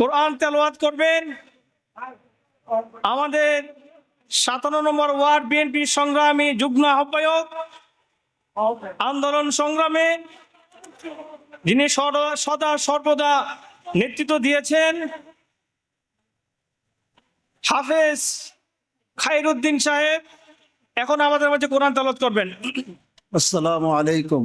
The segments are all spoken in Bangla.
কোরআন তেলাওয়াত করবেন। আমাদের সাতান্ন নম্বর ওয়ার্ড বিএনপি সংগ্রামী যুগ্ম আহ্বায়ক, আন্দোলন সংগ্রামে যিনি সদা সর্বদা নেতৃত্ব দিয়েছেন, হাফেজ খাইরুদ্দিন সাহেব, এখন আমাদের মাঝে কোরআন তালত করবেন। আসসালামু আলাইকুম।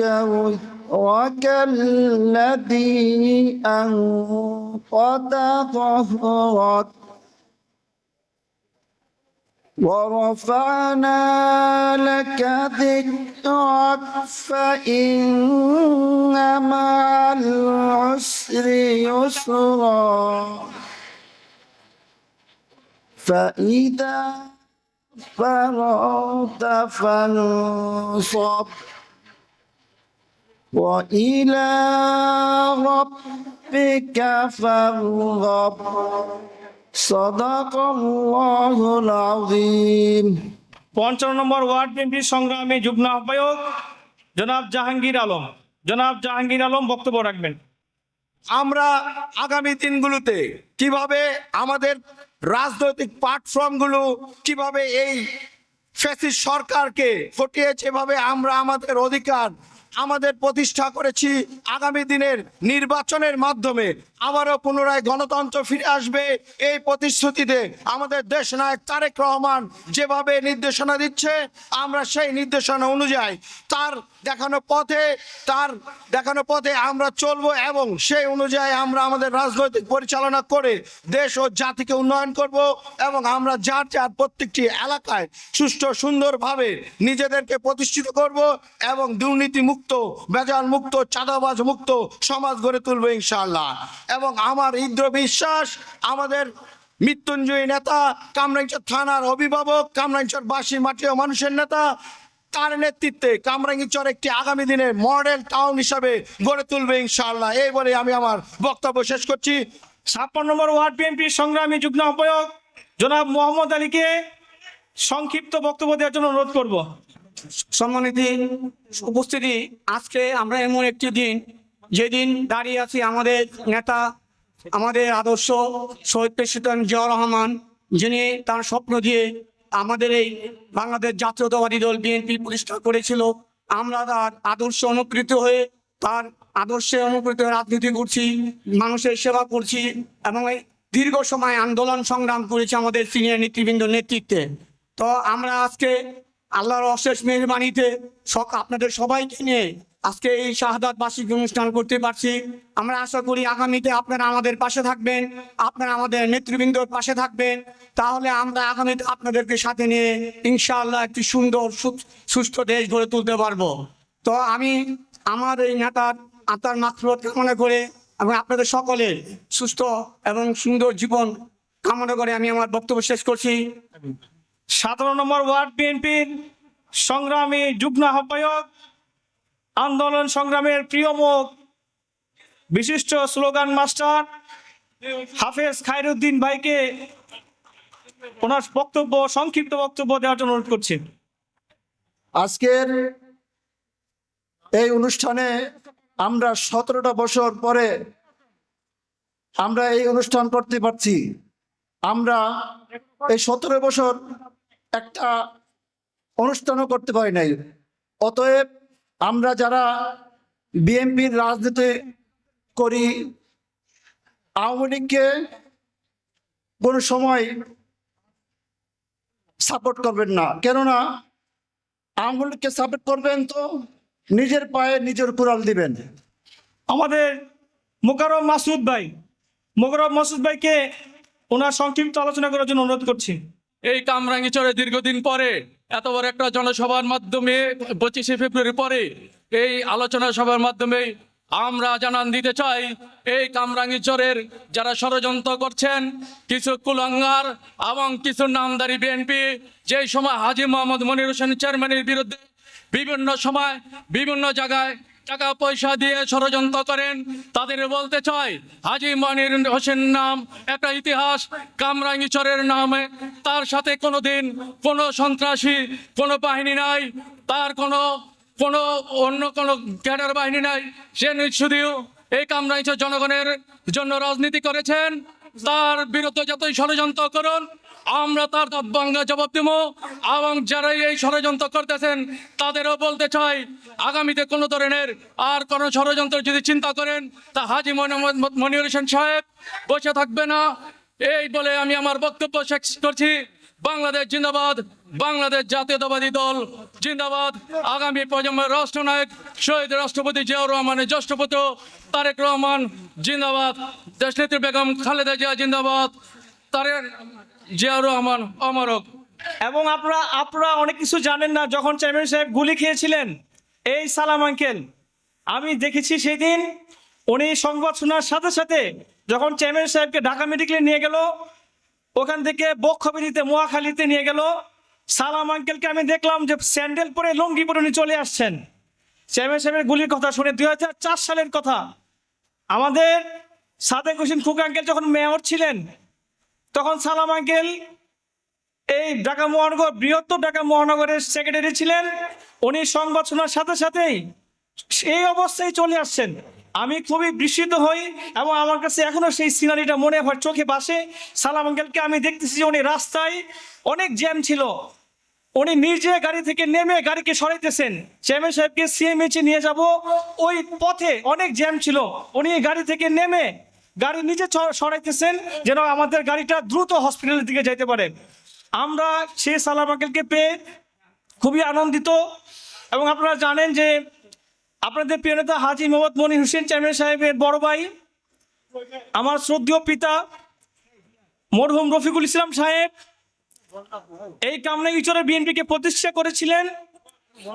وزرك الذي أنقض ظهرك. ورفعنا لك ذكرك فإن مع العسر يسرا. فإذا فرغت فانصب. وإلى ربك فارغب صدق الله العظيم পঞ্চান্ন নম্বর ওয়ার্ড বিএনপি সংগ্রামী যুগ্ম আহ্বায়ক জনাব জাহাঙ্গীর আলম জনাব জাহাঙ্গীর আলম বক্তব্য রাখবেন আমরা আগামী দিনগুলোতে কিভাবে আমাদের রাজনৈতিক প্ল্যাটফর্মগুলো কিভাবে এই ফ্যাসিস্ট সরকারকে ফটিয়ে যেভাবে আমরা আমাদের অধিকার আমাদের প্রতিষ্ঠা করেছি আগামী দিনের নির্বাচনের মাধ্যমে। আবারও পুনরায় গণতন্ত্র ফিরে আসবে এই প্রতিশ্রুতিতে আমাদের দেশ নায়ক তারেক রহমান যেভাবে নির্দেশনা দিচ্ছে, আমরা সেই নির্দেশনা অনুযায়ী তার দেখানো পথে, তার দেখানো পথে আমরা চলবো এবং সেই অনুযায়ী আমরা আমাদের রাজনৈতিক পরিচালনা করে দেশ ও জাতিকে উন্নয়ন করব এবং আমরা যার যার প্রত্যেকটি এলাকায় সুষ্ঠু সুন্দরভাবে নিজেদেরকে প্রতিষ্ঠিত করব এবং দুর্নীতি মুক্ত বেজাল মুক্ত, চাঁদাবাজ মুক্ত সমাজ গড়ে তুলবে ইনশাআল্লাহ। এবং আমার ইদ্র বিশ্বাস, আমাদের মৃত্যুঞ্জয়ী নেতা কামরাঞ্চর থানার অভিভাবক কামরাঞ্চর বাসী মাটিও মানুষের নেতা, তার নেতৃত্বে কামরাঙ্গীচর একটি আগামী দিনের মডেল টাউন হিসাবে গড়ে তুলবে ইনশাআল্লাহ। এই বলে আমি আমার বক্তব্য শেষ করছি। ছাপ্পান্ন নম্বর ওয়ার্ড বিএনপি সংগ্রামী যুগ্ম আহ্বায়ক জনাব মোহাম্মদ আলীকে সংক্ষিপ্ত বক্তব্য দেওয়ার জন্য অনুরোধ করব। সম্মানিত উপস্থিতি, আজকে আমরা এমন একটি দিন, যেদিন দাঁড়িয়ে আছি আমাদের নেতা, আমাদের আদর্শ শহীদ প্রেসিডেন্ট জিয়াউর রহমান, যিনি তার স্বপ্ন দিয়ে আমাদের এই বাংলাদেশ জাতীয়তাবাদী দল বিএনপি প্রতিষ্ঠা করেছিল। আমরা তার আদর্শ অনুকৃত হয়ে, তার আদর্শে হয়ে রাজনীতি করছি, মানুষের সেবা করছি এবং এই দীর্ঘ সময় আন্দোলন সংগ্রাম করেছি আমাদের সিনিয়র নেতৃবৃন্দ নেতৃত্বে। তো আমরা আজকে আল্লাহর অশেষ মেহরবানিতে সক আপনাদের সবাইকে নিয়ে আজকে এই শাহাদাত বার্ষিক অনুষ্ঠান করতে পারছি। আমরা আশা করি আগামীতে আপনারা আমাদের পাশে থাকবেন, আপনারা আমাদের নেতৃবৃন্দর পাশে থাকবেন। তাহলে আমরা আগামীতে আপনাদেরকে সাথে নিয়ে ইনশাআল্লাহ একটি সুন্দর, সুস্থ দেশ গড়ে তুলতে পারব। তো আমি আমার এই নেতার আত্মার মাত্রত কামনা করে এবং আপনাদের সকলের সুস্থ এবং সুন্দর জীবন কামনা করে আমি আমার বক্তব্য শেষ করছি। সতেরো নম্বর ওয়ার্ড বিএনপির সংগ্রামী যুগ্ম আহ্বায়ক, আন্দোলন সংগ্রামের প্রিয় মুখ, বিশিষ্ট স্লোগান মাস্টার হাফেজ খায়রুদ্দিন ভাইকে ওনার বক্তব্য, সংক্ষিপ্ত বক্তব্য দেওয়ার জন্য অনুরোধ করছি। আজকের এই অনুষ্ঠানে আমরা সতেরোটা বছর পরে আমরা এই অনুষ্ঠান করতে পারছি। আমরা এই সতেরো বছর একটা অনুষ্ঠানও করতে পারি নাই। অতএব আমরা যারা বিএনপির রাজনীতি করি, আওয়ামী লীগকে কোনো সময় সাপোর্ট করবেন না। কেননা আওয়ামী লীগকে সাপোর্ট করবেন তো নিজের পায়ে নিজের কুড়াল দিবেন। আমাদের মোকারম মাসুদ ভাই মোকারম মাসুদ ভাইকে ওনার সংক্ষিপ্ত আলোচনা করার জন্য অনুরোধ করছি। এই কামরাঙ্গিচরে দীর্ঘদিন পরে, এত বড় একটা জনসভার মাধ্যমে, পঁচিশে ফেব্রুয়ারি পরে এই আলোচনা সভার মাধ্যমে আমরা জানান দিতে চাই, এই কামরাঙ্গীচরের যারা ষড়যন্ত্র করছেন, কিছু কুলাঙ্গার এবং কিছু নামদারি বিএনপি, যেই সময় হাজি মোহাম্মদ মনির হোসেন চেয়ারম্যানের বিরুদ্ধে বিভিন্ন সময় বিভিন্ন জায়গায় টাকা পয়সা দিয়ে ষড়যন্ত্র করেন, তাদের বলতে চাই হাজি মনির হোসেন নাম একটা ইতিহাস কামরাঙ্গীচরের নামে। তার সাথে কোনো দিন কোনো সন্ত্রাসী, কোনো বাহিনী নাই, তার কোনো কোনো অন্য কোনো ক্যাডার বাহিনী নাই। সে শুধু এই কামরাঞ্চ জনগণের জন্য রাজনীতি করেছেন। তার বিরুদ্ধে যতই ষড়যন্ত্র করুন আমরা তার বাংলা জবাব দেবো। এবং যারা এই ষড়যন্ত্র করতেছেন, তাদেরও বলতে চাই, আগামীতে কোনো ধরনের আর কোনো ষড়যন্ত্র যদি চিন্তা করেন, তা হাজি মনির হোসেন সাহেব বসে থাকবে না। এই বলে আমি আমার বক্তব্য শেষ করছি। বাংলাদেশ জিন্দাবাদ, বাংলাদেশ জাতীয়তাবাদী দল জিন্দাবাদ। আগামী প্রজন্মের রাষ্ট্রনায়ক শহীদ রাষ্ট্রপতি জিয়াউর রহমানের জ্যেষ্ঠ পুত্র তারেক রহমান জিন্দাবাদ। দেশনেত্রী বেগম খালেদা জিয়া জিন্দাবাদ। তারেক জিয়াউর রহমান অমরক এবং আপনারা আপনারা অনেক কিছু জানেন না, যখন চেয়ারম্যান সাহেব গুলি খেয়েছিলেন, এই সালাম আঙ্কেল, আমি দেখেছি সেই দিন উনি সংবাদ শোনার সাথে সাথে যখন চেয়ারম্যান সাহেবকে ঢাকা মেডিকেলে নিয়ে গেল, ওখান থেকে বক্ষবিদিতে মোয়াখালীতে নিয়ে গেল, সালাম আঙ্কেলকে আমি দেখলাম যে স্যান্ডেল পরে লুঙ্গি পরে উনি চলে আসছেন। চেয়ারম্যান সাহেবের গুলির কথা শুনে দুই হাজার চার সালের কথা। আমাদের সাদেক হোসেন খুক আঙ্কেল যখন মেয়র ছিলেন তখন সালাম আঙ্কেল, এই ঢাকা মহানগর, বৃহত্তর ঢাকা মহানগরের সেক্রেটারি ছিলেন। উনি সংবাদ শোনার সাথে সাথেই এই অবস্থায় চলে আসছেন। আমি খুবই বিস্মিত হই এবং আমার কাছে এখনও সেই সিনারিটা মনে হয় চোখে বাসে সালাম আঙ্কেলকে আমি দেখতেছি উনি রাস্তায় অনেক জ্যাম ছিল। উনি নিজে গাড়ি থেকে নেমে গাড়িকে সরাইতেছেন। চেয়ারম্যান সাহেবকে সিএমএইচে নিয়ে যাব। ওই পথে অনেক জ্যাম ছিল। উনি গাড়ি থেকে নেমে গাড়ি নিজে সরাইতেছেন যেন আমাদের গাড়িটা দ্রুত হসপিটালের দিকে যেতে পারে। আমরা সে সালাম পেয়ে খুবই আনন্দিত এবং আপনারা জানেন যে আপনাদের প্রিয় নেতা হাজি মোহাম্মদ মনি হোসেন চেয়ারম্যান সাহেবের বড় ভাই, আমার শ্রদ্ধেয় পিতা মরহুম রফিকুল ইসলাম সাহেব এই কামরাঙ্গিচরের বিএনপিকে প্রতিষ্ঠা করেছিলেন।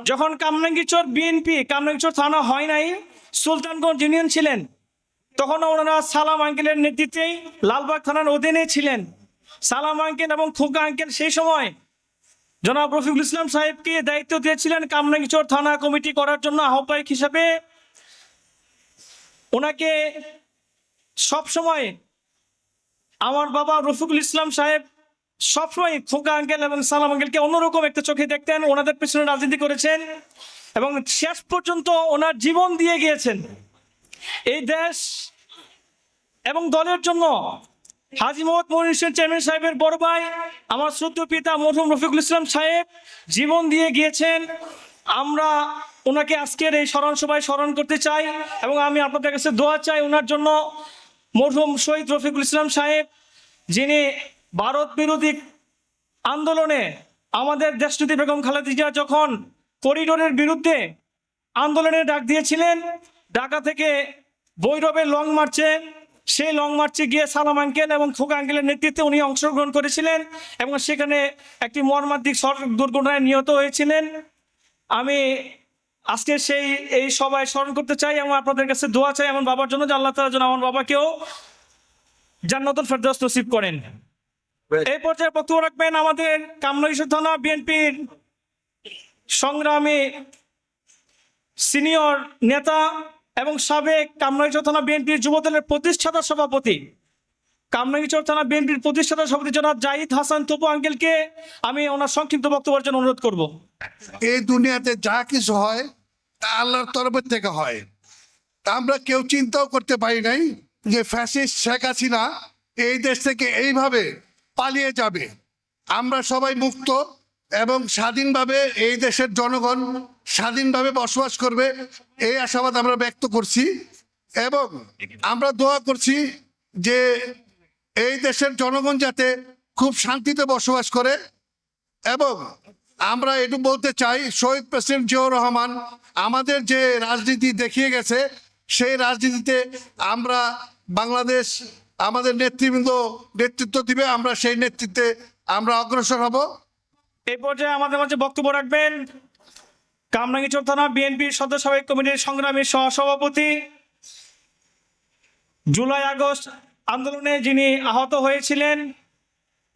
যখন কামরাঙ্গিচর বিএনপি কামরাঙ্গিচর থানা হয় নাই, সুলতানগঞ্জ ইউনিয়ন ছিলেন। তখন ওনারা সালাম আঙ্কেলের নেতৃত্বেই লালবাগ থানার অধীনে ছিলেন। সালাম আঙ্কেল এবং খোকা আঙ্কেল সেই সময় জনাব রফিকুল ইসলাম সাহেবকে দায়িত্ব দিয়েছিলেন কামরাঙ্গিচর থানা কমিটি করার জন্য আহ্বায়ক হিসাবে। ওনাকে সব সময় আমার বাবা রফিকুল ইসলাম সাহেব সবসময় খোকা আঙ্কেল এবং সালাম আঙ্কেলকে অন্যরকম একটা চোখে দেখতেন, ওনাদের পেছনে রাজনীতি করেছেন এবং শেষ পর্যন্ত ওনার জীবন দিয়ে গিয়েছেন। এই দেশ এবং দলের জন্য হাজি মোহাম্মদ মনির চেয়ারম্যান সাহেবের বড় ভাই, আমার শ্রদ্ধ পিতা মরহুম রফিকুল ইসলাম সাহেব জীবন দিয়ে গিয়েছেন। আমরা ওনাকে আজকের এই স্মরণ সভায় স্মরণ করতে চাই এবং আমি আপনাদের কাছে দোয়া চাই ওনার জন্য। মরহুম শহীদ রফিকুল ইসলাম সাহেব, যিনি ভারত বিরোধী আন্দোলনে আমাদের দেশনীতি বেগম খালেদা যখন করিডোরের বিরুদ্ধে আন্দোলনের ডাক দিয়েছিলেন, ঢাকা থেকে বৈরবে লং মার্চে সেই লং মার্চে গিয়ে সালাম আঙ্কেল এবং খোকা আঙ্কেলের নেতৃত্বে উনি অংশগ্রহণ করেছিলেন এবং সেখানে একটি মর্মান্তিক সড়ক দুর্ঘটনায় নিহত হয়েছিলেন। আমি আজকে সেই এই সবাই স্মরণ করতে চাই এবং আপনাদের কাছে দোয়া চাই আমার বাবার জন্য যে আল্লাহ তালা যেন আমার বাবাকেও জান্নাতুল ফেরদৌস নসিব করেন। এই পর্যায়ে বক্তব্য রাখবেন আমাদের কামনাইশ্বর থানা বিএনপির সংগ্রামী সিনিয়র নেতা এবং সাবেক কামরাইচর থানা বিএনপির যুবদলের প্রতিষ্ঠাতা সভাপতি। কামরাইচর থানা বিএনপির প্রতিষ্ঠাতা সভাপতি জনাব জাহিদ হাসান তপু আঙ্কেলকে আমি ওনার সংক্ষিপ্ত বক্তব্যের জন্য অনুরোধ করব। এই দুনিয়াতে যা কিছু হয়, তা আল্লাহর তরফের থেকে হয়। তা আমরা কেউ চিন্তাও করতে পারি নাই যে ফ্যাসিস্ট শেখ হাসিনা এই দেশ থেকে এইভাবে পালিয়ে যাবে। আমরা সবাই মুক্ত এবং স্বাধীনভাবে এই দেশের জনগণ স্বাধীনভাবে বসবাস করবে, এই আশাবাদ আমরা ব্যক্ত করছি এবং আমরা দোয়া করছি যে এই দেশের জনগণ যাতে খুব শান্তিতে বসবাস করে এবং আমরা একটু বলতে চাই, শহীদ প্রেসিডেন্ট জিয়াউর রহমান আমাদের যে রাজনীতি দেখিয়ে গেছে, সেই রাজনীতিতে আমরা বাংলাদেশ আমাদের নেতৃবৃন্দ নেতৃত্ব দিবে, আমরা সেই নেতৃত্বে আমরা অগ্রসর হব। এই পর্যায়ে আমাদের মাঝে বক্তব্য রাখবেন কামরাঙ্গীচর থানা বিএনপির সদস্য সাবেক কমিটির সংগ্রামী সহসভাপতি। জুলাই আগস্ট আন্দোলনে যিনি আহত হয়েছিলেন,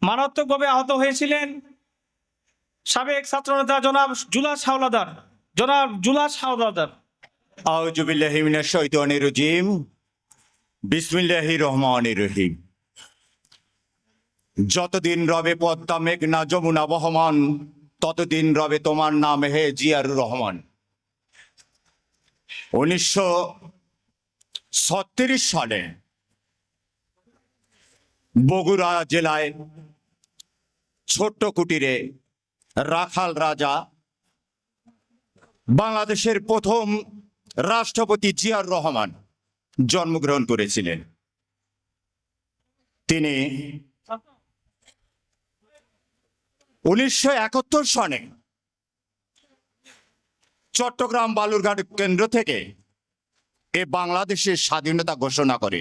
মারাত্মকভাবে আহত হয়েছিলেন, সাবেক ছাত্রনেতা জনাব জুলাস হাওলাদার, জনাব জুলাস হাওলাদার। আউজুবিল্লাহি মিনাশ শাইতানির রাজিম, বিসমিল্লাহির রহমানির রহিম। যতদিন রবে পদ্মা মেঘনা যমুনা বহমান, ততদিন রবে তোমার নাম হে জিয়ারুর রহমান। উনিশশো ছত্রিশ সালে বগুড়া জেলায় ছোট্ট কুটিরে রাখাল রাজা বাংলাদেশের প্রথম রাষ্ট্রপতি জিয়ার রহমান জন্মগ্রহণ করেছিলেন। তিনি উনিশশো একাত্তর সনে চট্টগ্রাম বালুরঘাট কেন্দ্র থেকে এ বাংলাদেশের স্বাধীনতা ঘোষণা করে।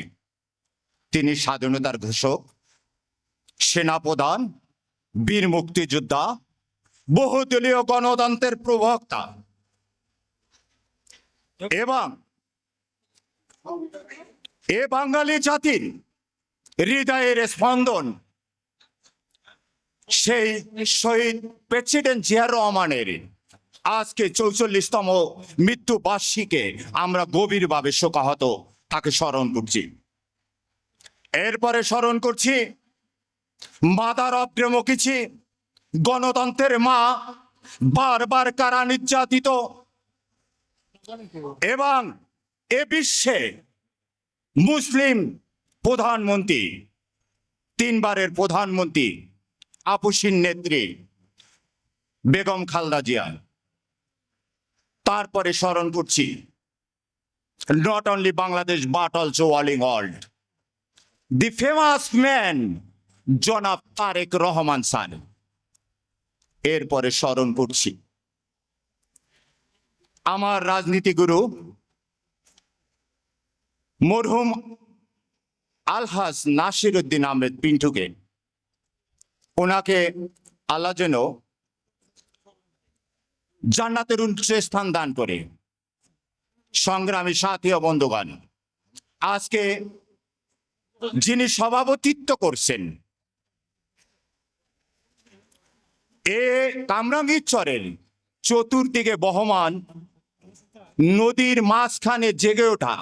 তিনি স্বাধীনতার ঘোষক, সেনাপ্রধান, বীর মুক্তিযোদ্ধা, বহুদলীয় গণতন্ত্রের প্রবক্তা এবং এ বাঙালি জাতির হৃদয়ের স্পন্দন সেই শহীদ প্রেসিডেন্ট জিয়ার রহমানের আজকে চৌচল্লিশতম মৃত্যু বার্ষিকে আমরা গভীরভাবে শোকাহত। তাকে স্মরণ করছি। এরপরে স্মরণ করছি, মাদার অফ ডেমোক্রেসি, গণতন্ত্রের মা, বারবার কারা নির্যাতিত। এবং এ বিশ্বে মুসলিম প্রধানমন্ত্রী, তিনবারের প্রধানমন্ত্রী আপুসিন নেত্রী বেগম খালদা জিয়া। তারপরে স্মরণ করছি not only Bangladesh but also walling world the famous man জনাব তারেক রহমান স্যার। এরপরে স্মরণ করছি, আমার রাজনীতিগুরু মরহুম আলহাজ নাসির উদ্দিন আহমেদ পিন্টুকে। ওনাকে আল্লাহ যেন জান্নাতের উচ্চ স্থান দান করে। সংগ্রামী সাথী ও বন্ধুগণ, আজকে যিনি সভাপতিত্ব করছেন, এ কামরাঙ্গীরচরের চতুর্দিকে বহমান নদীর মাঝখানে জেগে ওঠা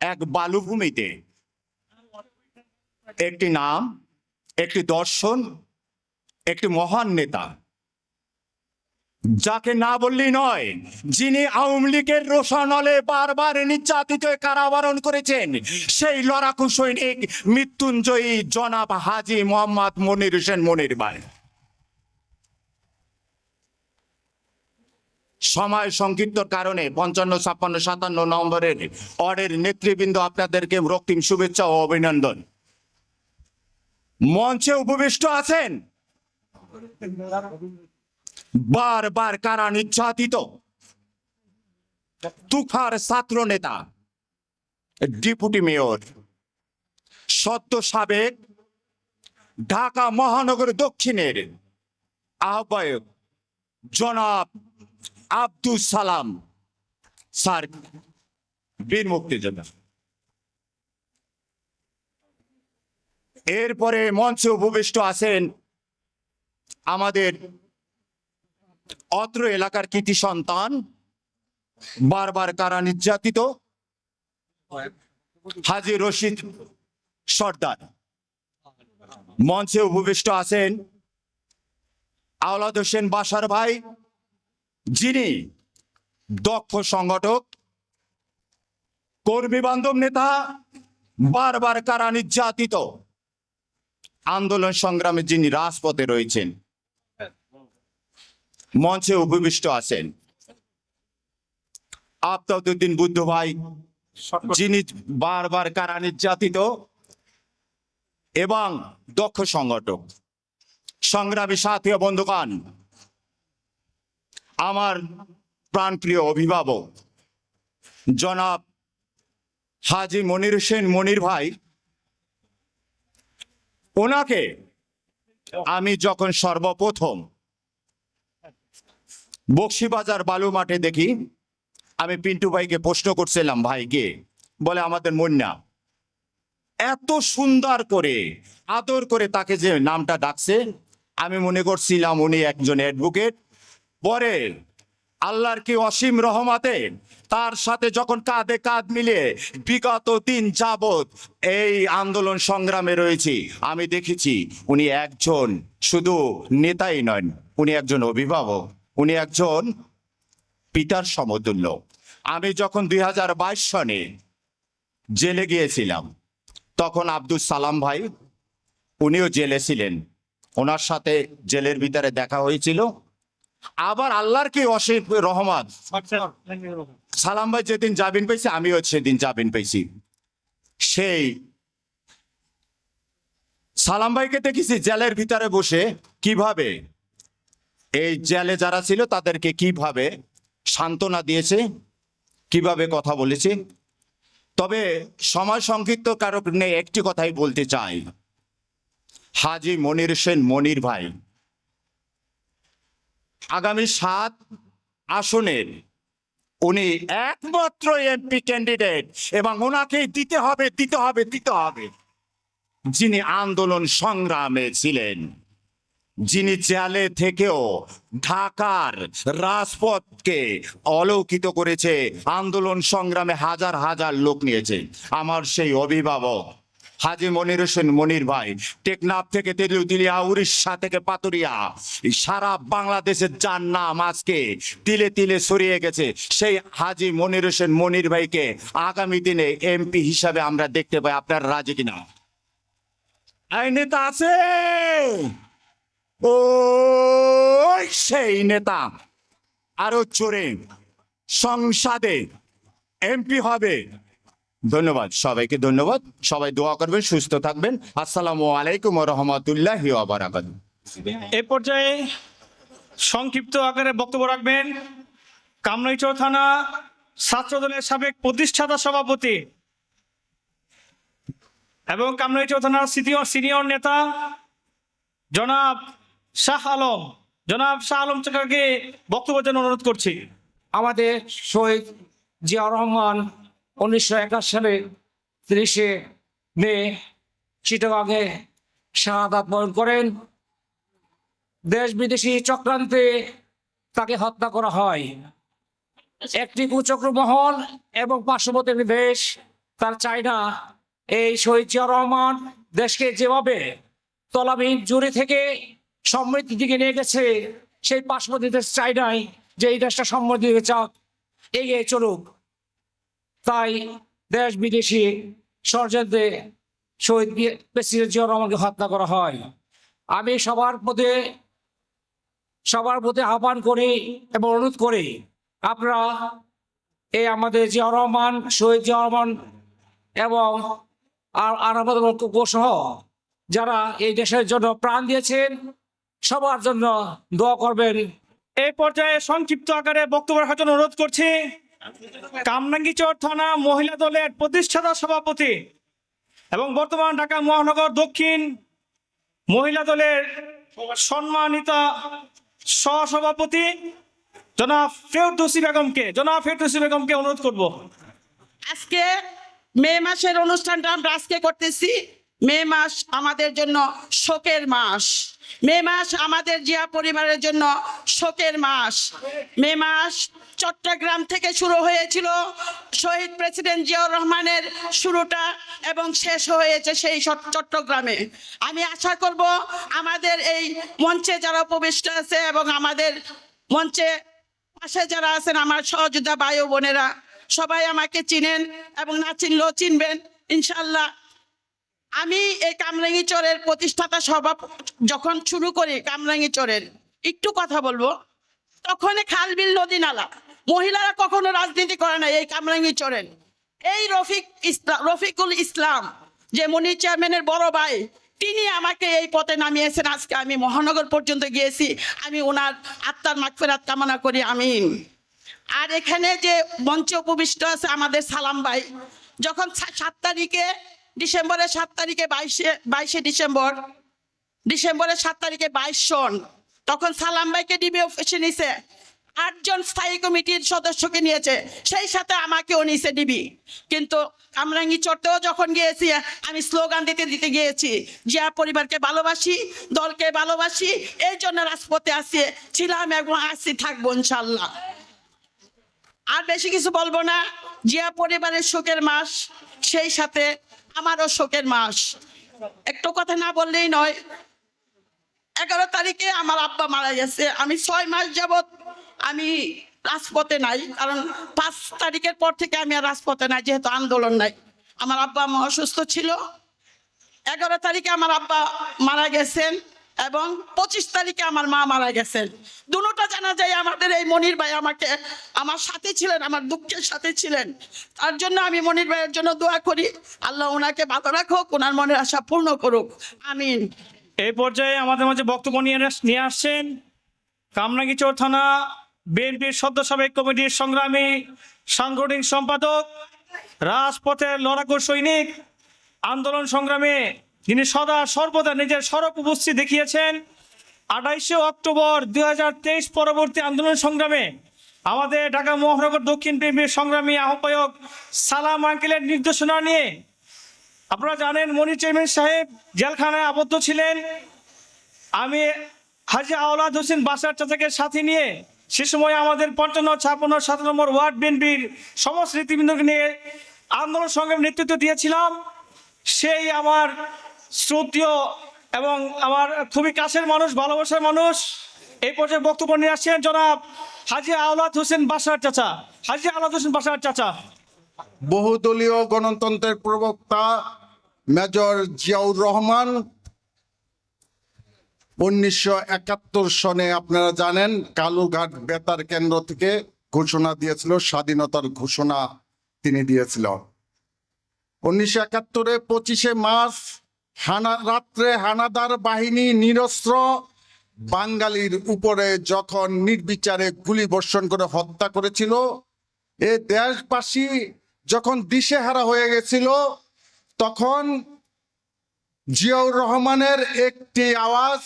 এক বালুভূমিতে একটি নাম, একটি দর্শন একটি মহান নেতা। যাকে না বললেই নয়, যিনি আওয়ামী লীগের রোশানলে বারবার নির্যাতিত কারাবরণ করেছেন, সেই লড়াকু সৈনিক মৃত্যুঞ্জয়ী জনাব হাজি মোহাম্মদ মনির হোসেন মনির ভাই। সময় সংক্ষিপ্তর কারণে পঞ্চান্ন, ছাপ্পান্ন, সাতান্ন নম্বরের অর্ডের নেতৃবৃন্দ আপনাদেরকে রক্তিম শুভেচ্ছা ও অভিনন্দন। মঞ্চে উপবিষ্ট আছেন বারবার কারা নির্যাতিত? তুখার ছাত্র নেতা, ডেপুটি মেয়র, সদ্য সাবেক ঢাকা মহানগর দক্ষিণের আহ্বায়ক জনাব আব্দুল সালাম। স্যার, বীর মুক্তিযোদ্ধা। এরপরে মঞ্চে উপবিষ্ট আছেন আমাদের অত্র এলাকার কৃতি সন্তান বারবার কারা নির্যাতিত? হাজি রশিদ সর্দার। মঞ্চে উপবিষ্ট আছেন আওলাদ হোসেন বাসার ভাই, যিনি দক্ষ সংগঠক, কর্মী বান্ধব নেতা, বারবার কারা নির্যাতিত? আন্দোলন সংগ্রামে যিনি রাজপথে রয়েছেন। মঞ্চে উপবিষ্ট আছেন। আফতাবুদ্দিন বুদ্ধ ভাই যিনি বারবার কারা নির্যাতিত এবং দক্ষ সংগঠক সংগ্রামী সাথী ও বন্ধুগণ আমার প্রাণপ্রিয় অভিভাবক জনাব হাজি মনির হোসেন মনির ভাই ওনাকে আমি যখন সর্বপ্রথম বক্সিবাজার বালু মাঠে দেখি আমি পিন্টু ভাইকে প্রশ্ন করছিলাম, ভাই কে? বলে, আমাদের মুন্না। এত সুন্দর করে, আদর করে তাকে যে নামটা ডাকছে, আমি মনে করছিলাম উনি একজন অ্যাডভোকেট। পরে আল্লাহর কি অসীম রহমাতে তার সাথে যখন কাঁধে কাঁধ মিলিয়ে বিগত দিন যাবত এই আন্দোলন সংগ্রামে রয়েছি, আমি দেখেছি উনি একজন শুধু নেতাই নন, উনি একজন অভিভাবক। উনি একজন পিতার সমতুল্য। আমি যখন দুই হাজার বাইশ সনে জেলে গিয়েছিলাম, তখন আব্দুল সালাম ভাই উনিও জেলে ছিলেন। ওনার সাথে জেলের ভিতরে দেখা হয়েছিল। আবার আল্লাহর কি অসীম রহমান সালাম ভাই যেদিন জামিন পেয়েছি, আমিও সেদিন জামিন পেয়েছি। সেই সালাম ভাইকে দেখেছি জেলের ভিতরে বসে। কীভাবে? এই জেলে যারা ছিল তাদেরকে কীভাবে সান্ত্বনা দিয়েছে, কীভাবে কথা বলেছে? তবে সময় সংক্ষিপ্ত কারণে একটি কথাই বলতে চাই। হাজি মনির সেন মনির ভাই, আগামী সাত আসনের উনি একমাত্র এমপি ক্যান্ডিডেট এবং ওনাকেই দিতে হবে দিতে হবে দিতে হবে। যিনি আন্দোলন সংগ্রামে ছিলেন। যিনি জেলে থেকেও ঢাকার রাজপথকে অলৌকিত করেছে, আন্দোলন সংগ্রামে হাজার হাজার লোক নিয়েছে। আমার সেই অভিভাবক হাজি মনির হোসেন মনির ভাই, টেকনাফ থেকে তেলুদিলিয়া উড়িষ্যা থেকে পাতুরিয়া, সারা বাংলাদেশের যার নাম আজকে তিলে তিলে ছড়িয়ে গেছে, সেই হাজি মনির হোসেন মনির ভাইকে আগামী দিনে এমপি হিসাবে আমরা দেখতে পাই। আপনার রাজি কিনা? এই নেতা আছে। ওই সেই নেতা আরও চোরে সংসদে এমপি হবে। ধন্যবাদ, সবাইকে ধন্যবাদ। সবাই দোয়া করবেন, সুস্থ থাকবেন। আসসালামু আলাইকুম রহমতুল্লাহ বারাকাত এ পর্যায়ে সংক্ষিপ্ত আকারে বক্তব্য রাখবেন কামরাইচর থানা ছাত্র দলের সাবেক প্রতিষ্ঠাতা সভাপতি এবং কামরাইচর থানার সিনিয়র নেতা জনাব শাহ আলম, জনাব শাহ আলম চাকাকে বক্তব্যের জন্য অনুরোধ করছি। আমাদের শহীদ জিয়াউর রহমান উনিশশো একাশ সালে তিরিশে মে চিটাগাঙে শাহাদাত বরণ করেন। দেশ বিদেশি চক্রান্তে তাকে হত্যা করা হয়। একটি কুচক্র মহল এবং পার্শ্ববর্তী দেশ, তার চায়না এই শহীদ জিয়াউর রহমান দেশকে যেভাবে তলাবিহীন জুড়ে থেকে সমৃদ্ধির দিকে নিয়ে গেছে, সেই পার্শ্ববর্তী দেশ নাই যে এই দেশটা সমৃদ্ধি হয়ে চাক এগিয়ে চলুক। তাই দেশ বিদেশি ষড়যন্ত্রে শহীদ প্রেসিডেন্ট জিয়াউর রহমানকে হত্যা করা হয়। আমি সবার প্রতি সবার প্রতি আহ্বান করি এবং অনুরোধ করি, আপনারা এই আমাদের জিয়াউর রহমান, শহীদ জিয়াউর রহমান এবং আর আর আমাদের সহ যারা এই দেশের জন্য প্রাণ দিয়েছেন সবার জন্য দোয়া করবেন। এই পর্যায়ে সংক্ষিপ্ত আকারে বক্তব্য রাখার জন্য অনুরোধ করছি কামরাঙ্গীচর থানা মহিলা দলের প্রতিষ্ঠাতা সভাপতি এবং বর্তমান ঢাকা মহানগর দক্ষিণ মহিলা দলের সম্মানিতা সহসভাপতি জনাব ফেরদৌসি বেগমকে জনাব ফেরদৌসি বেগমকে অনুরোধ করব। আজকে মে মাসের অনুষ্ঠানটা আমরা আজকে করতেছি। মে মাস আমাদের জন্য শোকের মাস। মে মাস আমাদের জিয়া পরিবারের জন্য শোকের মাস। মে মাস চট্টগ্রাম থেকে শুরু হয়েছিল শহীদ প্রেসিডেন্ট জিয়াউর রহমানের শুরুটা এবং শেষ হয়েছে সেই চট্টগ্রামে। আমি আশা করব আমাদের এই মঞ্চে যারা উপবিষ্ট আছে এবং আমাদের মঞ্চে পাশে যারা আছেন আমার সহযোদ্ধা ভাই বোনেরা, সবাই আমাকে চিনেন এবং না চিনলেও চিনবেন। ইনশাল্লাহ আমি এই কামরাঙ্গি চরের প্রতিষ্ঠাতা সভা যখন শুরু করি কামরাঙ্গি চরের, একটু কথা বলব। তখন খাল, বিল, নদী, নালা, মহিলারা কখনো রাজনীতি করে না এই কামরাঙ্গি চরের। এই রফিক ইসলাম রফিকুল ইসলাম, যে মনির চেয়ারম্যানের বড় ভাই, তিনি আমাকে এই পথে নামিয়েছেন। আজকে আমি মহানগর পর্যন্ত গিয়েছি। আমি ওনার আত্মার মাগফেরাত কামনা করি। আমিন। আর এখানে যে মঞ্চে উপবিষ্ট আছে আমাদের সালাম ভাই, যখন সাত তারিখে ডিসেম্বরের সাত তারিখে বাইশে বাইশে ডিসেম্বর, ডিসেম্বরের সাত তারিখে বাইশ সন তখন সালাম ভাইকে ডিবি অফিসে নিছে। আটজন স্থায়ী কমিটির সদস্যকে নিয়েছে। সেই সাথে আমাকেও নিচে নিবি কিন্তু কামরাঙ্গি চড়তেও যখন গিয়েছি, আমি স্লোগান দিতে দিতে গিয়েছি, জিয়া পরিবারকে ভালোবাসি, দলকে ভালোবাসি, এই জন্য রাজপথে আসি ছিলাম এবং আসি থাকব ইনশাল্লাহ। আর বেশি কিছু বলব না। জিয়া পরিবারের শোকের মাস, সেই সাথে আমারও শোকের মাস। একটু কথা না বললেই নয়, এগারো তারিখে আমার আব্বা মারা গেছে। আমি ছয় মাস যাবত আমি রাজপথে নাই, কারণ পাঁচ তারিখের পর থেকে আমি আর রাজপথে নাই, যেহেতু আন্দোলন নাই। আমার আব্বা আম্মা অসুস্থ ছিল। এগারো তারিখে আমার আব্বা মারা গেছেন। এবং পঁচিশ তারিখে আমার মা মারা গেছেন। দুটোটা জানা যায় আমাদের এই মনির ভাই আমাকে, আমার সাথে ছিলেন, আমার দুঃখের সাথে ছিলেন। তার জন্য আমি মনির ভাইয়ের জন্য দোয়া করি, আল্লাহ ওনাকে ভালো রাখুক, ওনার মনের আশা পূর্ণ করুক। আমিন। এই পর্যায়ে আমাদের মাঝে বক্তব্য নিয়ে নিয়ে আসছেন কামরাঙ্গীচর থানা বিএনপির সদ্য সাবেক কমিটির সংগ্রামী সাংগঠনিক সম্পাদক, রাজপথের লড়াকু সৈনিক, আন্দোলন সংগ্রামে যিনি সদা সর্বদা নিজের সরব উপস্থিত দেখিয়েছেন, আঠাইশে অক্টোবর দু হাজার তেইশ পরবর্তী আন্দোলন সংগ্রামে আমাদের ঢাকা মহানগর দক্ষিণ বিএনপির সংগ্রামী আহ্বায়ক সালাম আঙ্কেলের নির্দেশনা নিয়ে আপনারা জানেন মনির চেয়ারম্যান সাহেব জেলখানায় আবদ্ধ ছিলেন। আমি হাজি আওলাদ হোসেন বাসার চাচাকে সাথে নিয়ে সে সময় আমাদের পঞ্চান্ন, ছাপ্পান্ন সাত নম্বর ওয়ার্ড বিএনপির সমস্ত রীতিবৃন্দকে নিয়ে আন্দোলন সংগ্রাম নেতৃত্ব দিয়েছিলাম। সেই আমার শ্রদ্ধীয় এবং আমার খুবই কাছের মানুষ, ভালোবাসার মানুষ, এই পর্যায়ে বক্তব্য নিয়ে আসছেন জনাব হাজি আওলাদ হোসেন বাসার চাচা। হাজি আওলাদ হোসেন বাসার চাচা। বহুদলীয় গণতন্ত্রের প্রবক্তা মেজর জিয়াউর রহমান, উনিশশো একাত্তর সনে আপনারা জানেন, কালুঘাট বেতার কেন্দ্র থেকে ঘোষণা দিয়েছিল, স্বাধীনতার ঘোষণা তিনি দিয়েছিল। উনিশশো একাত্তরে পঁচিশে মার্চ হানা রাত্রে হানাদার বাহিনী নিরস্ত্র। বাঙালির উপরে যখন নির্বিচারে গুলি বর্ষণ করে হত্যা করেছিল, এ দেশবাসী যখন দিশেহারা হয়ে গেছিল, তখন জিয়াউর রহমানের একটি আওয়াজ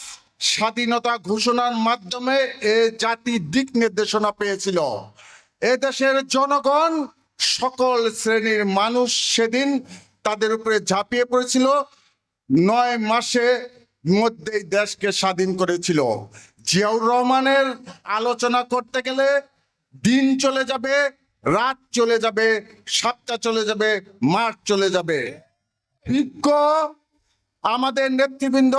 স্বাধীনতা ঘোষণার মাধ্যমে এ জাতি দিক নির্দেশনা পেয়েছিল। এ দেশের জনগণ, সকল শ্রেণির মানুষ সেদিন তাদের উপরে ঝাঁপিয়ে পড়েছিল। নয় মাসে মধ্যেই দেশকে স্বাধীন করেছিল। জিয়াউর রহমানের আলোচনা করতে গেলে দিন চলে যাবে, রাত চলে যাবে, সপ্তাহ চলে যাবে, মাস চলে যাবে। আমাদের নেতৃবৃন্দ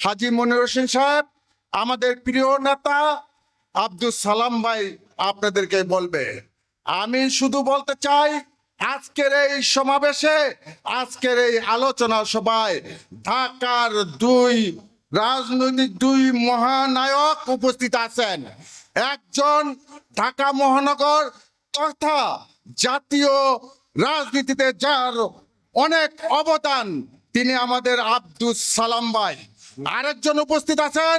হাজি মনির হোসেন সাহেব, আমাদের প্রিয় নেতা আব্দুল সালাম ভাই আপনাদেরকে বলবে। আমি শুধু বলতে চাই আজকের এই সমাবেশে, আজকের এই আলোচনা সভায় ঢাকার দুই রাজনৈতিক দুই মহানায়ক উপস্থিত আছেন। একজন ঢাকা মহানগর তথা জাতীয় রাজনীতিতে যার অনেক অবদান, তিনি আমাদের আব্দুল সালাম ভাই। আরেকজন উপস্থিত আছেন,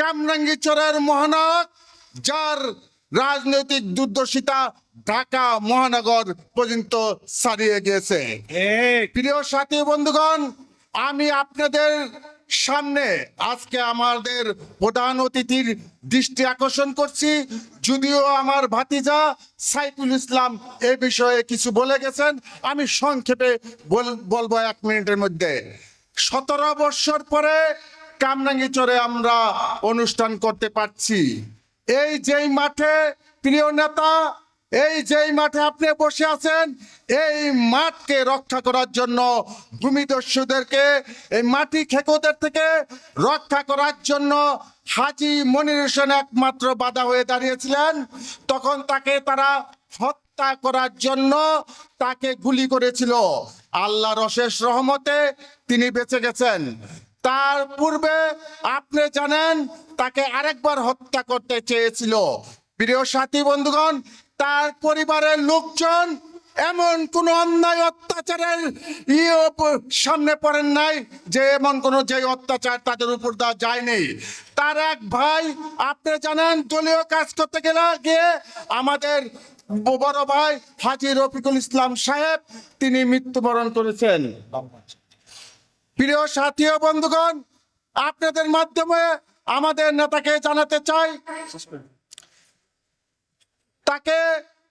কামরাঙ্গীচরের মহানায়ক, যার রাজনৈতিক দুর্দশিতা ঢাকা মহানগর পর্যন্ত ছাড়িয়ে গিয়েছে। প্রিয় সাথী বন্ধুগণ আমি আপনাদের সামনে আজকে আমাদের প্রধান অতিথির দৃষ্টি আকর্ষণ করছি। যদিও আমার ভাতিজা সাইফুল ইসলাম এ বিষয়ে কিছু বলে গেছেন আমি সংক্ষেপে বল- বলব এক মিনিটের মধ্যে। সতেরো বৎসর পরে কামরাঙ্গীচরে আমরা অনুষ্ঠান করতে পারছি। এই যেই মাঠে প্রিয় নেতা, এই যেই মাঠে আপনি বসে আছেন, এই মাঠকে রক্ষা করার জন্য ভূমিদস্যুদেরকে, এই মাটি খেকোদের থেকে রক্ষা করার জন্য হাজি মনির হোসেন একমাত্র বাধা হয়ে দাঁড়িয়েছিলেন। তখন তাকে তারা হত্যা করার জন্য তাকে গুলি করেছিল। আল্লাহর অশেষ রহমতে তিনি বেঁচে গেছেন। তার পূর্বে আপনি জানেন, তাকে আরেকবার হত্যা করতে চেয়েছিল। প্রিয় সাথী বন্ধুগণ, তার পরিবারের লোকজন এমন কোন অন্যায় অত্যাচারের ইয়ে সামনে পড়েন নাই যে এমন কোন যে অত্যাচার তাদের উপর দেওয়া যায়নি। তার এক ভাই, আপনি জানেন, দলীয় কাজ করতে গেলে গিয়ে আমাদের বড় ভাই হাজি রফিকুল ইসলাম সাহেব, তিনি মৃত্যুবরণ করেছেন। প্রিয় সাথী ও বন্ধুগণ আপনাদের মাধ্যমে আমাদের নেতাকে জানাতে চাই তাকে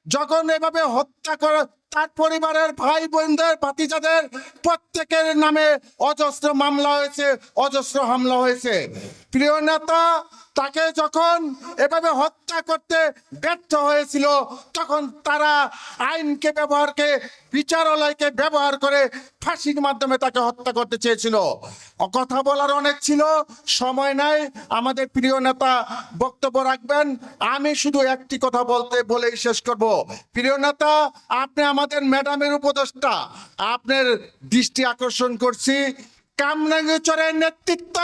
যখন এভাবে হত্যা করে তার পরিবারের ভাই বোনদের ভাতিজাদের প্রত্যেকের নামে অজস্র মামলা হয়েছে, অজস্র হামলা হয়েছে। প্রিয় নেতা, তাকে যখন এভাবে হত্যা করতে ব্যর্থ হয়েছিল, তখন তারা আইনকে ব্যবহারকে, বিচারালয়কে ব্যবহার করে ফাঁসির মাধ্যমে তাকে হত্যা করতে চেয়েছিল। কথা বলার অনেক ছিল, সময় নাই। আমাদের প্রিয় নেতা বক্তব্য রাখবেন। আমি শুধু একটি কথা বলতে বলেই শেষ করব। প্রিয় নেতা, আপনি আমাদের ম্যাডামের উপদেষ্টা, আপনার দৃষ্টি আকর্ষণ করছি। কামরাঙ্গচরের নেতৃত্ব,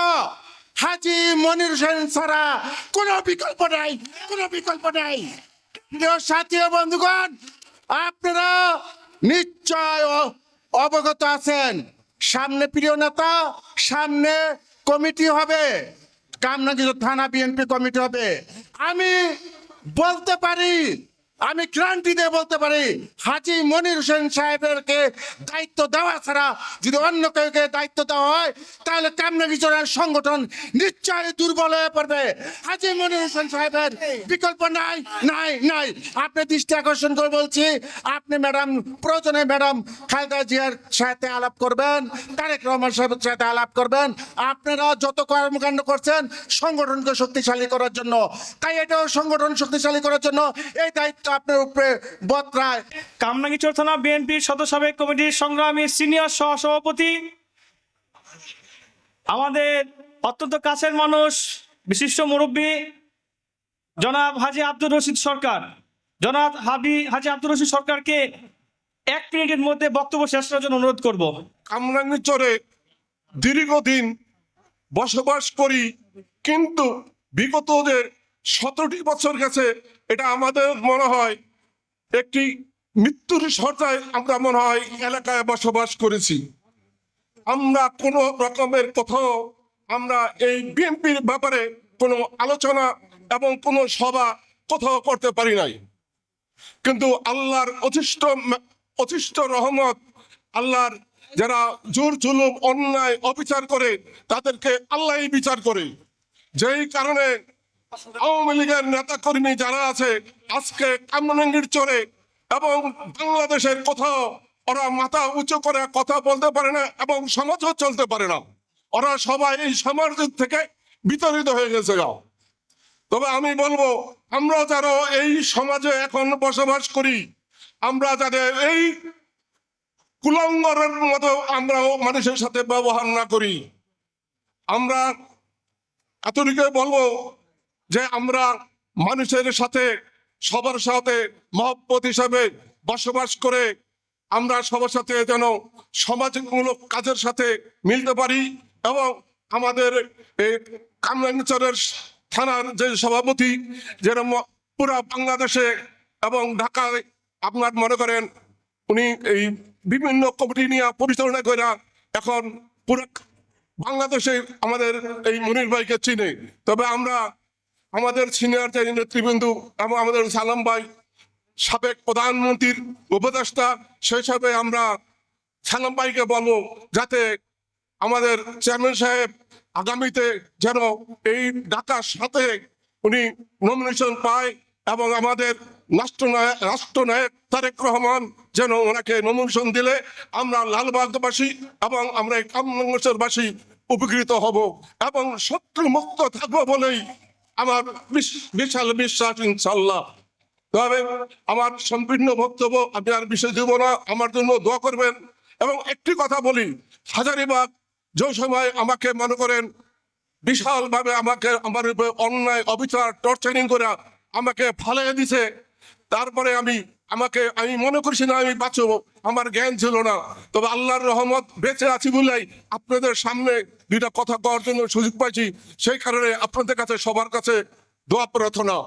হাজি মনির হোসেন ছাড়া কোনো বিকল্প নাই, কোনো বিকল্প নাই। সাথী বন্ধুগণ, আপনারা নিশ্চয় অবগত আছেন। সামনে প্রিয় নেতা, সামনে কমিটি হবে। কামনাগিজ থানা বিএনপি কমিটি হবে। আমি বলতে পারি আমি ক্রান্তি দিয়ে বলতে পারি, হাজি মনির হোসেন সাহেবেরকে দায়িত্ব দেওয়া ছাড়া যদি অন্য কেউকে দায়িত্ব দেওয়া হয়, তাহলে কামনাগিজরের সংগঠন নিশ্চয় দুর্বল হয়ে পড়বে? হাজি মনির হোসেন সাহেবের বিকল্প নাই নাই নাই। আপনি দৃষ্টি আকর্ষণ করে বলছি, আপনি ম্যাডাম, প্রয়োজনে ম্যাডাম খালেদা জিয়ার সাথে আলাপ করবেন, তারেক রহমান সাহেবের সাথে আলাপ করবেন। আপনারা যত কর্মকাণ্ড করছেন, সংগঠনকে শক্তিশালী করার জন্য। তাই এটাও সংগঠন শক্তিশালী করার জন্য, এই দায়িত্ব আপনার উপরে বত্রায় কামরাঙ্গীচর থানা বিএনপির সদস্য সাবেক কমিটির সংগ্রামী সিনিয়র সহসভাপতি। আমাদের অত্যন্ত কাছের মানুষ বিশিষ্ট মুরব্বী জনাব হাজি আব্দুর রশিদ সরকার। জনাব হাবি হাজি আব্দুর রশিদ সরকারকে এক মিনিটের মধ্যে বক্তব্য শেষ করার জন্য অনুরোধ করব। কামরাঙ্গীচরে দীর্ঘদিন বসবাস করি কিন্তু বিগত যে সতেরোটি বছর গেছে, এটা আমাদের মনে হয় একটি মৃত্যুর সর্দায় আমরা মনে হয় এলাকায় বসবাস করেছি। আমরা কোনো রকমের কোথাও আমরা এই বিএনপির ব্যাপারে কোনো আলোচনা এবং কোনো সভা কোথাও করতে পারি নাই। কিন্তু আল্লাহর অতিষ্ঠ অতিষ্ঠ রহমত, আল্লাহর যারা জোর জুলুম, অন্যায়, অবিচার করে, তাদেরকে আল্লাহই বিচার করে। যেই কারণে আওয়ামী লীগের নেতা কর্মী যারা আছে, আজকে কামরাঙ্গীর চরে এবং বাংলাদেশের কোথাও ওরা মাথা উঁচু করে কথা বলতে পারে না এবং সমাজও চলতে পারে না। ওরা সবাই এই সমাজ থেকে বিতাড়িত হয়ে গেছে তবে আমি বলব, আমরা যারা এই সমাজে এখন বসবাস করি, আমরা যাদের এই কুলঙ্গরের মতো আমরাও মানুষের সাথে ব্যবহার না করি। আমরা এতটুকু বলব যে আমরা মানুষের সাথে, সবার সাথে মহব্বত হিসাবে বসবাস করে আমরা সবার সাথে যেন সমাজমূলক কাজের সাথে মিলতে পারি এবং আমাদের এই কামরাঙ্গচরের থানার যে সভাপতি যেরকম পুরা বাংলাদেশে এবং ঢাকায় আপনার মনে করেন, উনি এই বিভিন্ন কমিটি নিয়ে পরিচালনা করে এখন পুরো বাংলাদেশে আমাদের এই মনির ভাইকে চিনে। তবে আমরা আমাদের সিনিয়র যে নেতৃবৃন্দ এবং আমাদের সালাম ভাই, সাবেক প্রধানমন্ত্রীর উপদেষ্টা, সেই হিসাবে আমরা সালাম ভাইকে বলব যাতে আমাদের চেয়ারম্যান সাহেব আগামীতে যেন এই ডাকার সাথে উনি নমিনেশন পায় এবং আমাদের রাষ্ট্রনায়ক রাষ্ট্রনায়ক তারেক রহমান যেন ওনাকে নমিনেশন দিলে আমরা লালবাগবাসী এবং আমরা এই কামরাঙ্গেশ্বরবাসী উপকৃত হব এবং শত্রু মুক্ত থাকব বলেই আমার বিশ- বিশাল বিশ্বাস ইনশাল্লাহ তবে আমার সম্পূর্ণ বক্তব্য আমি আর বিশেষ দেব না, আমার জন্য দোয়া করবেন। এবং একটি কথা বলি, হাজারিবাগ যে সময় আমাকে মনে করেন বিশাল ভাবে আমাকে আমার উপরে অন্যায়, অবিচার, টর্চারিং করে আমাকে ফালিয়ে দিছে তারপরে আমি আমাকে, আমি মনে করছি না আমি বাঁচবো। আমার জ্ঞান ছিল না। তবে আল্লাহর রহমত বেঁচে আছি বলেই আপনাদের সামনে দুইটা কথা কওয়ার জন্য সুযোগ পাইছি। সেই কারণে আপনাদের কাছে সবার কাছে দোয়া প্রার্থনা।